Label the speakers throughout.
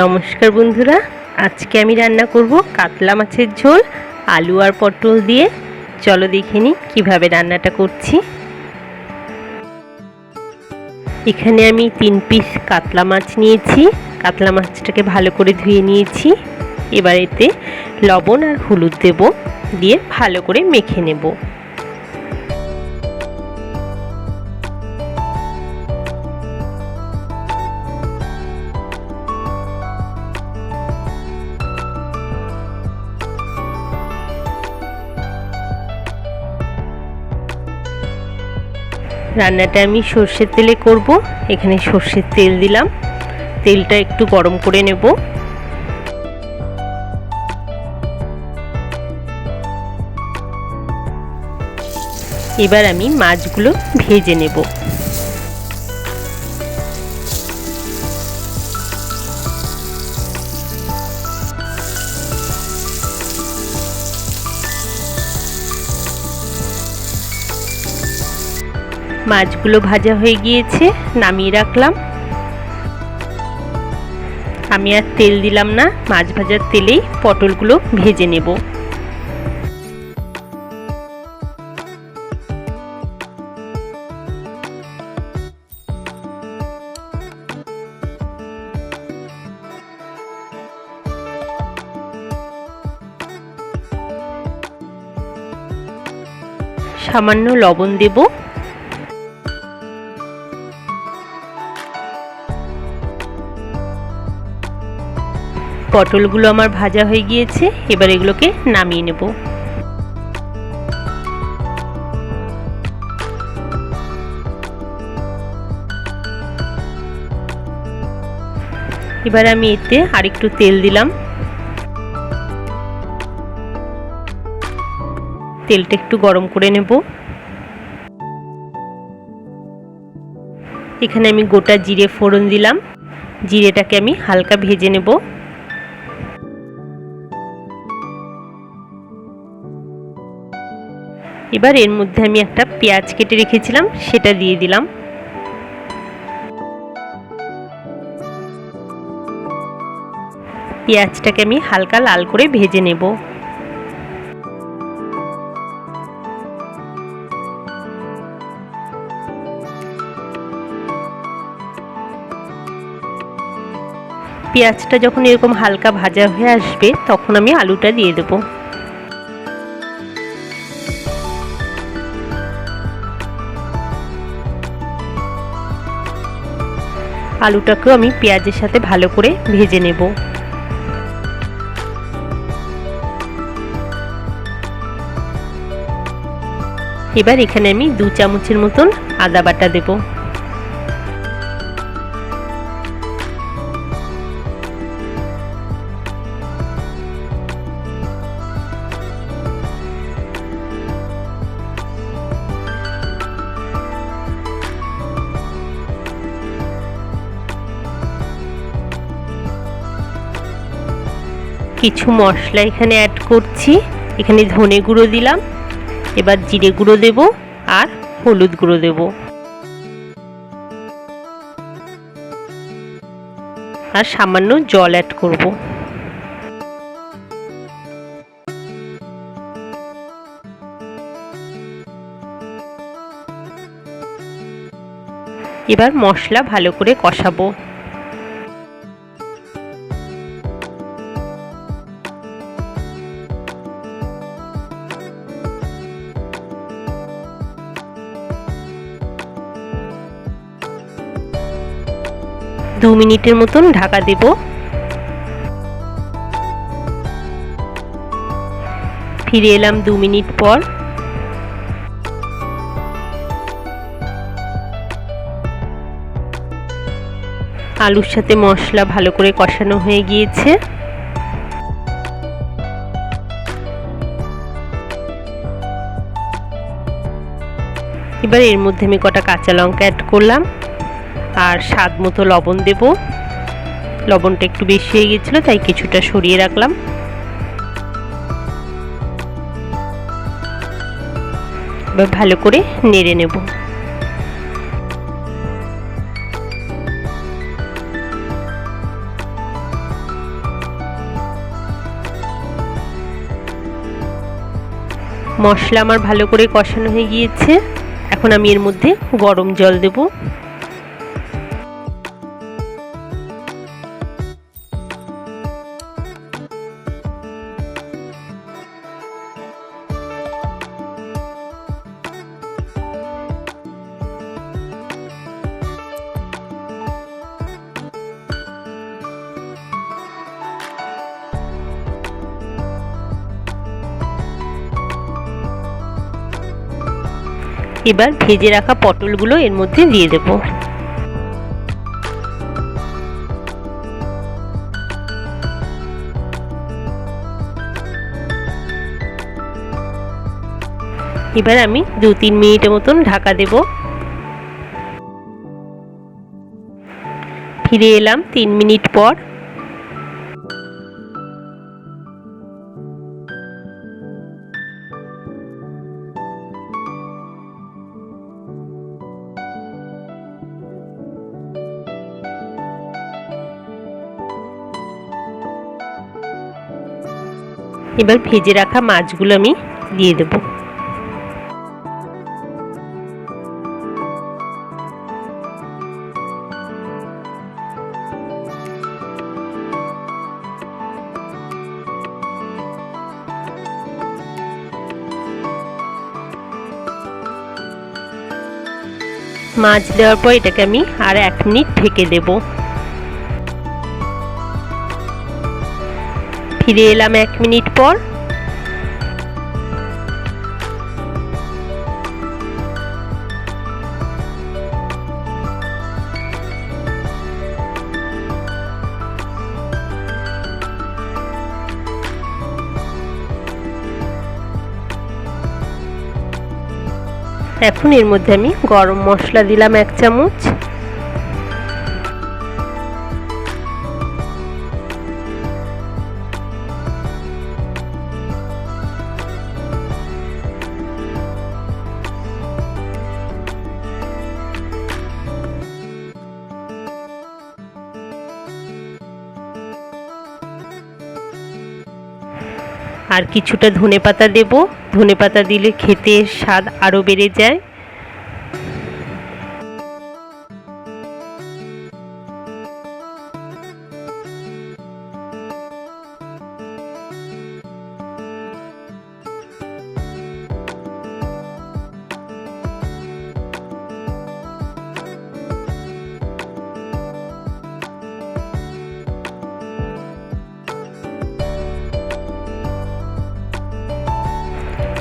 Speaker 1: নমস্কার বন্ধুরা। আজকে আমি রান্না করব কাতলা মাছের ঝোল, আলু আর পটল দিয়ে। চলো দেখে নিই কীভাবে রান্নাটা করছি। এখানে আমি তিন পিস কাতলা মাছ নিয়েছি। কাতলা মাছটাকে ভালো করে ধুয়ে নিয়েছি। এবার এতে লবণ আর হলুদ দেব দিয়ে ভালো করে মেখে নেব। রান্নাটা আমি সর্ষের তেলে করব। এখানে সর্ষের তেল দিলাম। তেলটা একটু গরম করে নেব। এবার আমি মাছগুলো ভেজে নেব। মাছগুলো ভাজা হয়ে গিয়েছে, নামিয়ে রাখলাম। আমি আর তেল দিলাম না, মাছ ভাজার তেলেই পটলগুলো ভেজে নেব। সামান্য লবণ দেবো। পটলগুলো আমার ভাজা হয়ে গিয়েছে, এবার এগুলোকে নামিয়ে নেব। এবার আমি এতে আরেকটু তেল দিলাম। তেলটা একটু গরম করে নেব। এখানে আমি গোটা জিরে ফোড়ন দিলাম। জিরেটাকে আমি হালকা ভেজে নেব। এবার এর মধ্যে আমি একটা পেঁয়াজ কেটে রেখেছিলাম, সেটা দিয়ে দিলাম। পেঁয়াজটাকে আমি হালকা লাল করে ভেজে নেব। পেঁয়াজটা যখন এরকম হালকা ভাজা হয়ে আসবে, তখন আমি আলুটা দিয়ে দেবো। আলুটাকেও আমি পেঁয়াজের সাথে ভালো করে ভেজে নেব। এবার এখানে আমি দু চামচের মতন আদা বাটা দেব। কিছু মশলা এখানে অ্যাড করছি। এখানে ধনে গুঁড়ো দিলাম। এবার জিরে গুঁড়ো দেব আর হলুদ গুঁড়ো দেব। আর সামান্য জল অ্যাড করব। এবার মশলা ভালো করে কষাবো। দু মিনিটের মতন ঢাকা দেব। ফিরে এলাম দু মিনিট পর। আলুর সাথে মশলা ভালো করে কষানো হয়ে গিয়েছে। এবার এর মধ্যে আমি কটা কাঁচা লঙ্কা অ্যাড করলাম। আর স্বাদ মতো লবণ দেব। লবণটা একটু বেশি হয়ে গেছিল, তাই কিছুটা সরিয়ে রাখলাম। এবার ভালো করে নেড়ে নেব। মশলা আমার ভালো করে কষানো হয়ে গিয়েছে। এখন আমি এর মধ্যে গরম জল দেবো। এবার ভেজে রাখা পটলগুলো এর মধ্যে দিয়ে দেব। এবার আমি দু তিন মিনিটের মতন ঢাকা দেব। ফিরে এলাম তিন মিনিট পর। এবার ভেজে রাখা মাছগুলো আমি দিয়ে দেব। মাছ দেওয়ার পর এটাকে আমি আর এক মিনিট ঢেকে দেবো। ফিরে এলাম এক মিনিট পর। এখন এর মধ্যে আমি গরম মশলা দিলাম এক চামচ। আর কিছুটা ধনে পাতা দেবো। ধনে পাতা দিলে খেতে স্বাদ আরও বেড়ে যায়।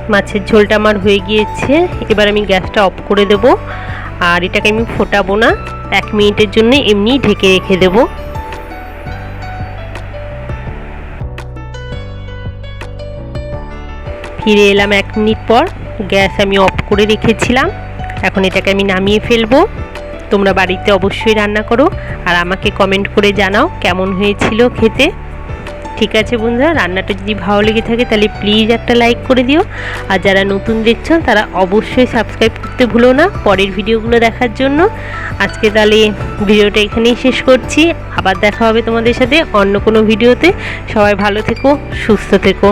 Speaker 1: মাছের ঝোলটা আমার হয়ে গিয়েছে। এবার আমি গ্যাসটা অফ করে দেব। আর এটাকে আমি ফোটাবো না। এক মিনিটের জন্য এমনি ঢেকে রেখে দেব। ফিরে এলাম এক মিনিট পর। গ্যাস আমি অফ করে রেখেছিলাম। এখন এটাকে আমি নামিয়ে ফেলব। তোমরা বাড়িতে অবশ্যই রান্না করো। আর আমাকে কমেন্ট করে জানাও কেমন হয়েছিল খেতে। ঠিক আছে বন্ধুরা, রান্নাটা যদি ভালো লেগে থাকে তাহলে প্লিজ একটা লাইক করে দিও। আর যারা নতুন দেখছ, তারা অবশ্যই সাবস্ক্রাইব করতে ভুলো না পরের ভিডিওগুলো দেখার জন্য। আজকে তাহলে ভিডিওটা এখানেই শেষ করছি। আবার দেখা হবে তোমাদের সাথে অন্য কোনো ভিডিওতে। সবাই ভালো থেকো, সুস্থ থেকো।